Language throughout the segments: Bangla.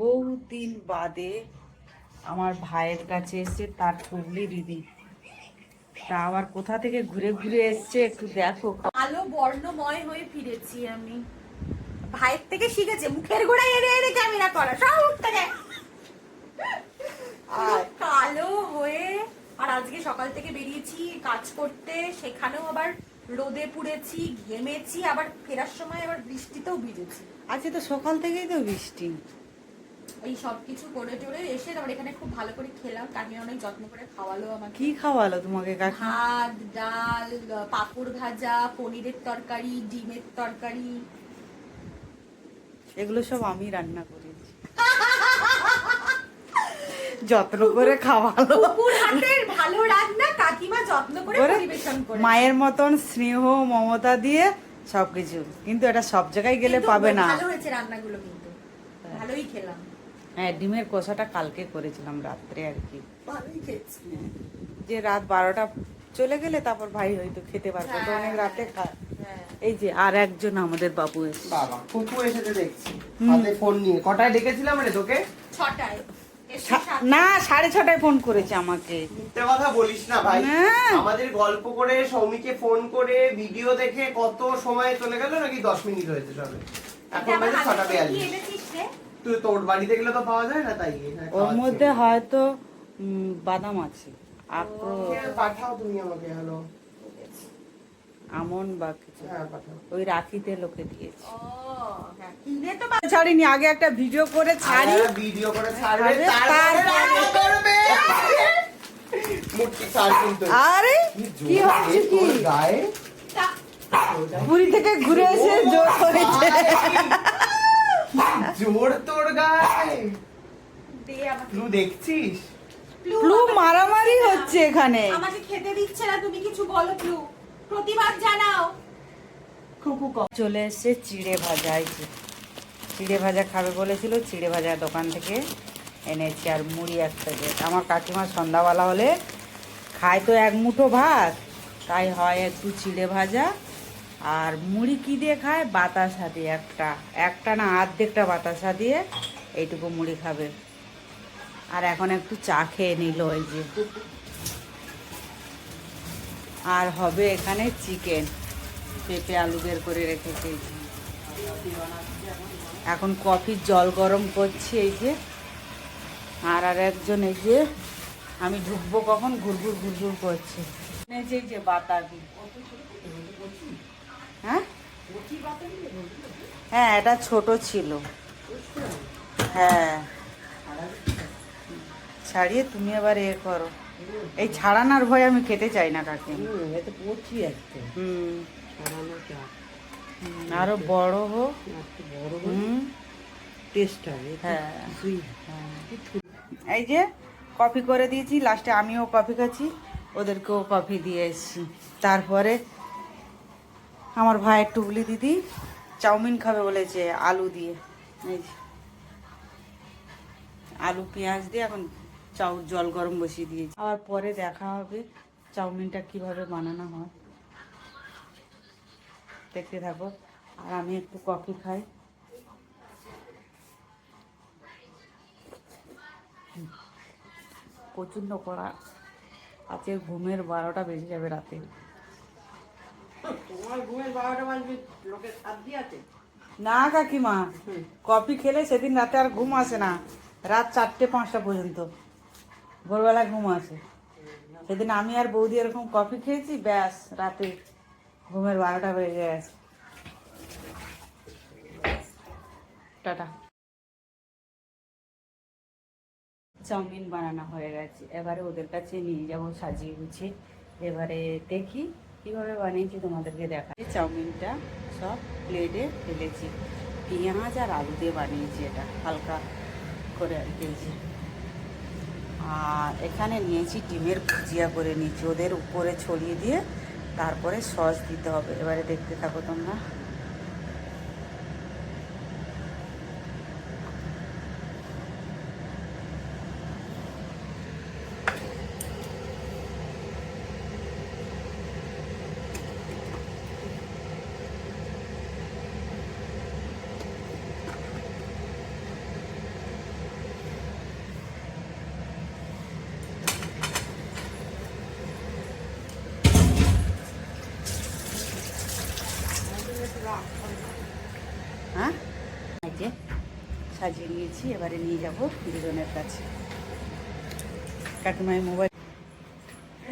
বহুদিন বাদে আমার ভাইয়ের কাছে এসে তার টুবলি দিদি। তা আবার কোথা থেকে ঘুরে ঘুরে এসছে একটু দেখো। আলো বর্ণময় হয়ে ফিরেছি আমি। ভাইয়ের থেকে শিখেছে মুখের গোড়ায় এড়ে এড়ে ক্যামেরা করা সব থেকে কালো হয়ে আর আজকে সকাল থেকে বেরিয়েছি কাজ করতে সেখানেও আবার রোদে পুড়েছি ঘেমেছি আবার ফেরার সময় আবার বৃষ্টিতেও ভিজেছি। আজকে তো সকাল থেকেই তো বৃষ্টি। এই সব কিছু করে টোরে এসে তারপর এখানে খুব ভালো করে খেলাম। কাকিমা অনেক যত্ন করে খাওয়ালো আমাকে। কি খাওয়ালো তোমাকে কাকি ভাত ডাল পাঁপড় ভাজা পনিরের তরকারি ডিমের তরকারি। এগুলো সব আমি রান্না করেছি। যত্ন করে খাওয়ালো। হাতের ভালো রান্না কাকিমা যত্ন করে পরিবেশন করে মায়ের মতন স্নেহ মমতা দিয়ে সবকিছু। কিন্তু এটা সব জায়গায় গেলে পাবে না। ভালো হয়েছে রান্নাগুলো কিন্তু। ভালোই খেলাম। হ্যাঁ ডিমের কষাটা কালকে করেছিলাম রাত্রে আর কি। যে রাত বারোটা চলে গেলে তারপর ভাই হয়তো খেতে পারবে তো অনেক রাতে হ্যাঁ। এই যে আর একজন আমাদের বাবু এসে বাবা কুকু এসেছে দেখছি। হাতে ফোন নিয়ে। কটায় ডেকেছিলাম রে তোকে? ছটায়। এসে সা- সাত- না সাড়ে ছটায় ফোন করেছে আমাকে। মিথ্যে কথা বলিস না ভাই। আমাদের গল্প করে সৌমিকে ফোন করে ভিডিও দেখে কত সময় চলে গেল নাকি দশ মিনিট হয়েছে সবে? এখন বাজে ছটা বিয়াল্লিশ? তুই তোর বাড়িতে গেলে তো পাওয়া যায় না তাই ওর মধ্যে হয়তো বাদাম আছে। পাঠাও তুমি আমাকে হ্যালো আমন বা কিছু। হ্যাঁ ওই রাখিতে লোকে দিয়েছে। হ্যাঁ, কিনে তো ছাড়িনি আগে একটা ভিডিও করে ছাড়ি। ভিডিও করে ছাড়বে করবে। মুটকি ছাড় কিন্তু। আরে কি হচ্ছে কি? গায়ে? পুরী থেকে ঘুরে এসে জোর করেছে। জোর তোর গায়ে দে দেখছিস? প্লু, প্লু মারামারি হচ্ছে এখানে। আমাকে খেতে দিচ্ছে না তুমি কিছু বলো প্লু প্রতিবাদ জানাও। কুকু চলে এসছে চিড়ে ভাজা এই চিড়ে ভাজা খাবে বলেছিল চিড়ে ভাজা দোকান থেকে এনেছি আর মুড়ি এক প্যাকেট। আমার কাকিমা সন্ধ্যাবেলা হলে খায় তো এক মুঠো ভাত তাই হয় একটু চিড়ে ভাজা। আর মুড়ি কি দিয়ে খায়? বাতাসা দিয়ে একটা। একটা না আর্ধেকটা বাতাসা দিয়ে এইটুকু মুড়ি খাবে। আর এখন একটু চা খেয়ে নিল ওই যে। আর হবে এখানে চিকেন। পেঁপে আলু বের করে রেখেছি। এখন কফির জল গরম করছি এই যে। আর আর একজন এই যে, আমি ঢুকবো কখন? ঘুরঘুর ঘুরঘুর করছে। যে বাতাবি। হ্যাঁ? হ্যাঁ এটা ছোট ছিল। হ্যাঁ। ছাড়িয়ে তুমি আবার এ করো। এই ছাড়ানোর ভয় আমি খেতে চাই না কাকে। হুম হুম, আরও বড় হোক। বড় হুম। টেস্ট হবে হ্যাঁ। এই যে কফি করে দিয়েছি লাস্টে আমিও কফি খাচ্ছি ওদেরকেও কফি দিয়ে এসেছি। তারপরে আমার ভাইয়ের টুবলি দিদি, চাউমিন খাবে বলেছে আলু দিয়ে। আলু, পেঁয়াজ দিয়ে এখন চাউ, জল গরম বসিয়ে দিয়েছি। আবার পরে দেখা হবে চাউমিনটা কীভাবে বানানো হয়। দেখতে থাকো। আর আমি একটু কফি খাই। প্রচণ্ড করা আজকে ঘুমের বারোটা বেজে যাবে রাতে। না কাকিমা, কফি খেলে সেদিন রাতে আর ঘুম আসে না, রাত চারটে পাঁচটা পর্যন্ত। ভোরবেলা ঘুম আসে। সেদিন আমি আর বৌদি এরকম কফি খেয়েছি, ব্যাস, রাতে ঘুমের বারোটা বেজে গেছে। টাটা। চাউমিন বানানো হয়ে গেছে। এবারে ওদের কাছে নিয়ে যাব সাজিয়ে গুছিয়ে। এবারে দেখি কীভাবে বানিয়েছি তোমাদেরকে দেখা চাউমিনটা সব প্লেটে ফেলেছি। পেঁয়াজ আর আলু দিয়ে বানিয়েছি এটা, হালকা করে আর কি আর এখানে নিয়েছি ডিমের ভুজিয়া করে নিয়েছি। ওদের উপরে ছড়িয়ে দিয়ে তারপরে সস দিতে হবে। এবারে দেখতে থাকো তোমরা। সাজিয়ে নিয়েছি এবারে নিয়ে যাব দুজনের কাছে। কাকিমায় মোবাইল।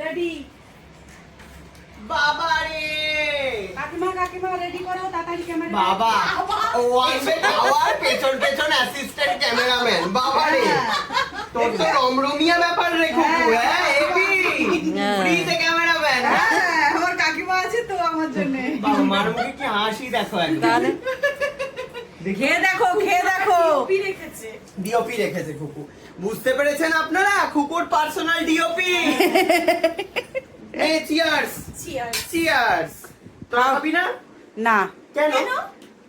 রেডি বাবা রে! কাকিমা কাকিমা রেডি করো তাড়াতাড়ি ক্যামেরা বাবা ও আসবে খাওয়ার পেছন পেছন অ্যাসিস্ট্যান্ট ক্যামেরাম্যান বাবা রে! তোর তো রমরমিয়া ব্যাপার রে খুব। হ্যাঁ এবি ফ্রিতে ক্যামেরাম্যান আমার কাকিমা আছে তো আমার জন্য। বাবা মার মুখে কি হাসি দেখো একদম। তাহলে খেয়ে দেখো। খেয়ে দেখো। ডিওপি রেখেছে। খুকু বুঝতে পেরেছেন আপনারা? খুকুর পার্সোনাল ডিওপি চিয়ার্স চিয়ার্স খাবি না? না। কেন?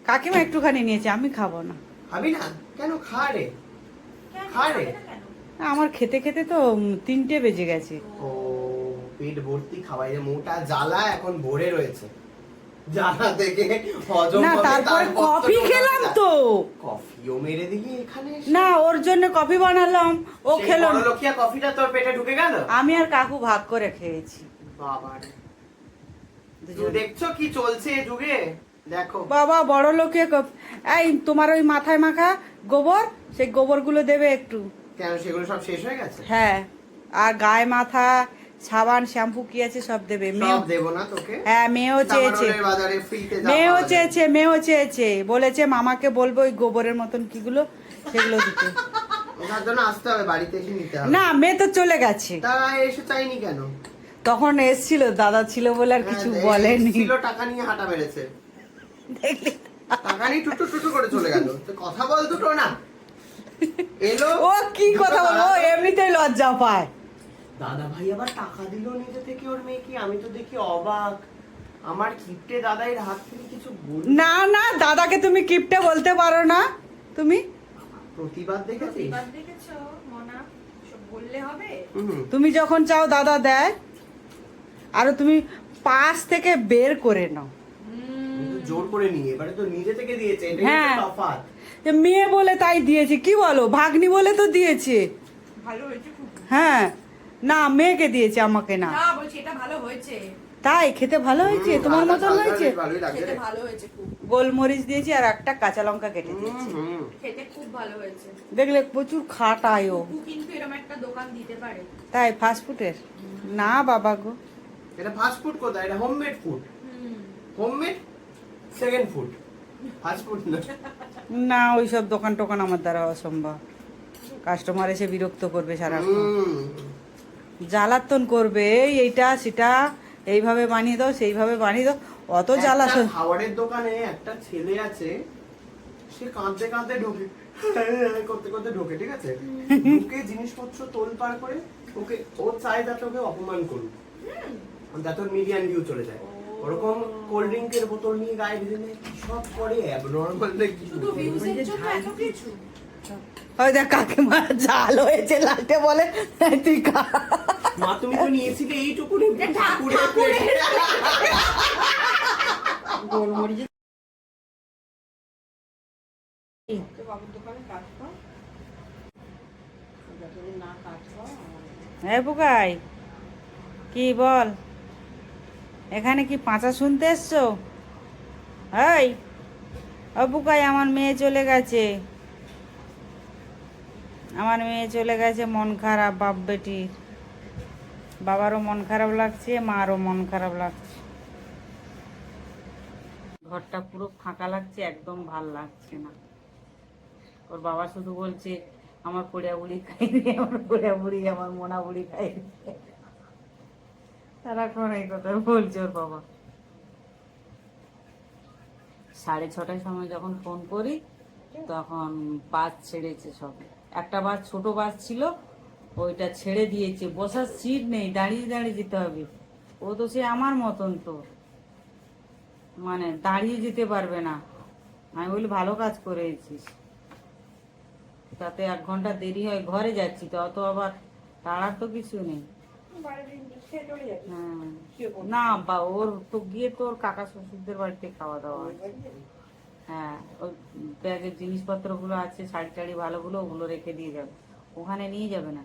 কাকিমা একটুখানি নিয়েছে আমি খাব না। খাবি না? কেন? খা রে। খা রে। আমার খেতে খেতে তো তিনটে বেজে গেছে। ও পেট ভর্তি খাওয়াই মোটা জ্বালা এখন ভরে রয়েছে। জ্বালা থেকে হজম না তারপরে কফি খেলাম তো। কফিও মেরে দিলি এখানে না ওর জন্য কফি বানালাম ও খেলো। কফিটা তোর পেটে ঢুকে গেল? আমি আর কাকু ভাগ করে খেয়েছি। বাবা। দেখছ কি চলছে যুগে? দেখো। বাবা বড় লোকে এই তোমার ওই মাথায় মাখা গোবর সেই গোবরগুলো দেবে একটু। কেন সেগুলো সব শেষ হয়ে গেছে? হ্যাঁ আর গায়ে মাথা সাবান শ্যাম্পু কি আছে সব দেবে। মেয়েও সব দেবো না তোকে? হ্যাঁ মেয়েও চেয়েছে। মেয়েও চেয়েছে মেয়েও চেয়েছে। বলেছে মামাকে বলব ওই গোবরের মতন কিগুলো সেগুলো দিতে। ওটার জন্য আসতে হবে বাড়িতে এসে নিতে হবে। না মেয়ে তো চলে গেছে। তা এসে চাইনি কেন? তখন এসছিল দাদা ছিল বলে আর কিছু হ্যাঁ, বলেনি। ছিল টাকা নিয়ে হাঁটা মেরেছে। দেখলি? টাকা নিয়ে টুটু টুটু করে চলে গেল। কথা বল দুটো না। এলো। ও কি কথা বলব এমনিতেই লজ্জা পায়। দাদা ভাই আবার টাকা দিল নিজে থেকে ওর মেয়েকে? আমি তো দেখি অবাক। আমার কিপটে দাদাই হাত থেকে কিছু না না দাদাকে তুমি কিপটে বলতে পারো না। তুমি? প্রতিবাদ দেখেছিস? এবার দেখেছ মনা? সব বললে হবে? তুমি যখন চাও দাদা দেয়। আরও তুমি পাশ থেকে বের করে নাও। জোর করে নিয়ে এবারে তো নিজে থেকে দিয়েছে হ্যাঁ। তফাৎ। মেয়ে বলে তাই দিয়েছে কি বলো? ভাগ্নি বলে তো দিয়েছে। ভালো হয়েছে খুব। হ্যাঁ। না মেয়েকে দিয়েছে আমাকে না। না বলছি এটা ভালো হয়েছে। তাই? খেতে ভালো হয়েছে? তোমার মতন হয়েছে? বেশ ভালোই লাগছে। খেতে ভালো হয়েছে খুব। গোলমরিচ দিয়েছি আর একটা কাঁচা লঙ্কা কেটে হুম, দিয়েছি। হুম। খেতে খুব ভালো হয়েছে। দেখলে প্রচুর খাটায় ও। কিন্তু এরকম একটা দোকান দিতে পারে। তাই ফাস্ট ফুডের না বাবা গো। এটা ফাস্ট ফুড কোথায়? এটা homemade food homemade second food fast food না। না ওইসব দোকান টোকান আমার দ্বারা অসম্ভব। কাস্টমার এসে বিরক্ত করবে সারাক্ষণ। হুম। জ্বালাতন করবে এইটা সেটা এইভাবে বানিয়ে দাও সেইভাবে বানিয়ে দাও অত জ্বালা খাবারের দোকানে একটা ছেলে আছে সে কাঁদতে কাঁদতে ঢোকে করতে করতে ঢোকে ঠিক আছে? ঢুকে জিনিসপত্র তোল পার করে ওকে ও চায় যাতে ওকে অপমান করুক। যাতে ওর মিডিয়ান ভিউ চলে যায়। ওরকম কোল্ড ড্রিঙ্কের বোতল নিয়ে গায়ে দিলে নেয়, কি সব করে অ্যাবনর্মাল না শুধু ভিউজের জন্য এত কিছু? ওই দেখ কাকিমা জাল হয়েছে লাটে বলে তুই খা। মা তুমি তো নিয়েছিলে ঠাকুরের গোলমরিচ হ্যাঁ বুকাই কি বল? এখানে কি পাঁচা শুনতে এসছো? এই বুকাই আমার মেয়ে চলে গেছে। আমার মেয়ে চলে গেছে, মন খারাপ, বাপ বেটির বাবারও মন খারাপ লাগছে, মারও মন খারাপ লাগছে। ঘরটা পুরো ফাঁকা লাগছে, একদম ভালো লাগছে না। ওর বাবা শুধু বলছে, আমার পোড়া বুড়ি খাই আমার পোড়া বুড়ি আমার মোনা খাই রে সারাক্ষণ এই কথা বলছে ওর বাবা। সাড়ে ছটার সময় যখন ফোন করি, তখন বাস ছেড়েছে সব একটা বাস ছোট বাস ছিল, ওইটা ছেড়ে দিয়েছে। বসার সিট নেই, দাঁড়িয়ে দাঁড়িয়ে যেতে হবে। ও তো সে আমার মতন তো। মানে দাঁড়িয়ে যেতে পারবে না। আমি বলি, ভালো কাজ করেছিস। তাতে এক ঘণ্টা দেরি হয়, ঘরে যাচ্ছি তো, অত আবার তাড়ার তো কিছু নেই। হ্যাঁ। না, বা ওর তো গিয়ে তোর কাকা শ্বশুরদের বাড়িতে খাওয়া দাওয়া। হ্যাঁ ওই ব্যাগের জিনিসপত্রগুলো আছে শাড়ি টাড়ি ভালোগুলো ওগুলো রেখে দিয়ে যাবে। ওখানে নিয়ে যাবে না।